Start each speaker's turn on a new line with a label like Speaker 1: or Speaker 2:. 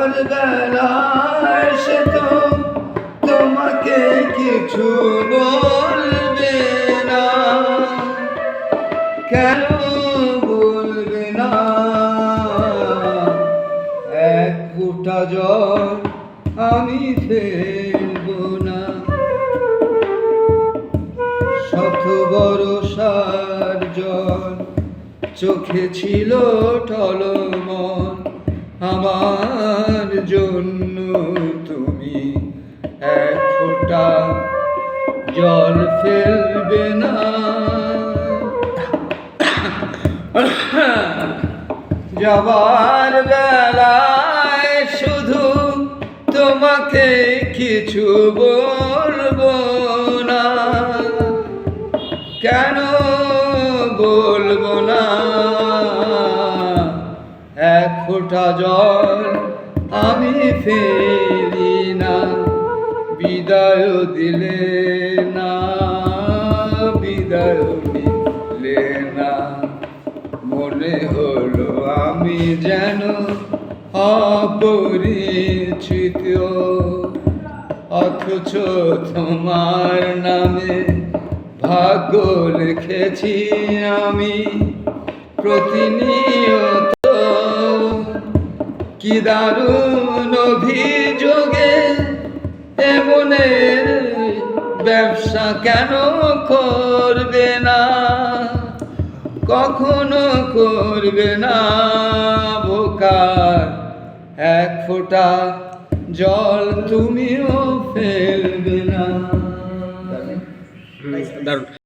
Speaker 1: যাবার বেলায় সে তো তোমাকে কিছু বলবে না। কেন বলবে না? এক ফুটা জল আমি ফেলব না। শত বরসার জল চোখে ছিল টলমন আমার জন্য তুমি এক ফোঁটা জল ফেলবে না। যাবার বেলায় শুধু তোমাকে কিছু বলব না। কেন বলব না? এক ফোঁটা জল আমি ফেলি না বিদায় দিলে না, বিদায় দিলে না। মনে হলো আমি যেন অপরিচিত, অথচ তোমার নামে ভাগ্য লিখেছি আমি। প্রতিনিয়ত কি দারুণ অভিযোগে এমনের ব্যবসা কেন করবে না? কখনো করবে না বোকার এক ফোঁটা জল তুমিও ফেলবে না।
Speaker 2: দারুণ।